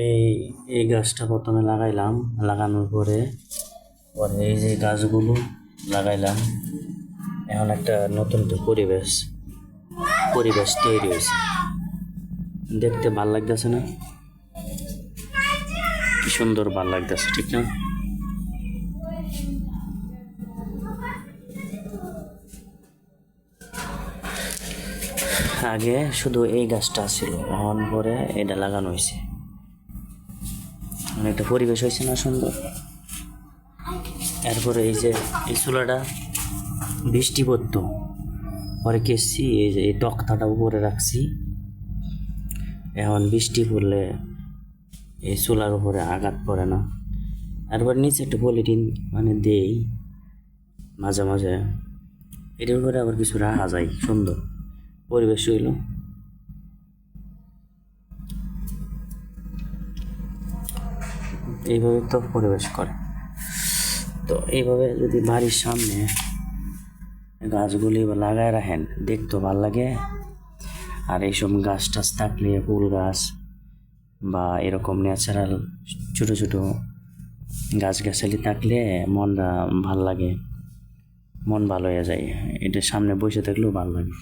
এই এই গাছটা প্রথমে লাগাইলাম, লাগানোর পরে পরে এই যে গাছগুলো লাগাইলাম, এখন একটা নতুন পরিবেশ পরিবেশ তৈরি হয়েছে। দেখতে ভালো লাগতেছে না? কি সুন্দর ভালো লাগতেছে, ঠিক না? আগে শুধু এই গাছটা ছিল, এখন পরে এটা লাগানো হয়েছে। মানে একটা পরিবেশ হয়েছে না সুন্দর। এরপরে এই যে, এই চুলাটা বৃষ্টি পড়তো পরে কেসছি এই যে, এই তক্তাটা উপরে রাখছি। এখন বৃষ্টি পড়লে এই চুলার উপরে আঘাত পড়ে না। তারপর নিচে একটা পলিথিন মানে দেই মাঝে মাঝে। এটার উপরে আবার কিছু রাখা যায়, সুন্দর। পরিবেশ হইল। এইভাবে তো পরিবেশ করে। তো এইভাবে যদি বাড়ির সামনে গাছগুলি লাগায় রাখেন, দেখতে ভালো লাগে। আর এইসব গাছ টাছ থাকলে ফুল গাছ বা এরকম ন্যাচারাল ছোট ছোট গাছগাছালি থাকলে মনটা ভালো লাগে। মন ভালো হয়ে যায়। এটা সামনে বসে থাকলেও ভালো লাগে।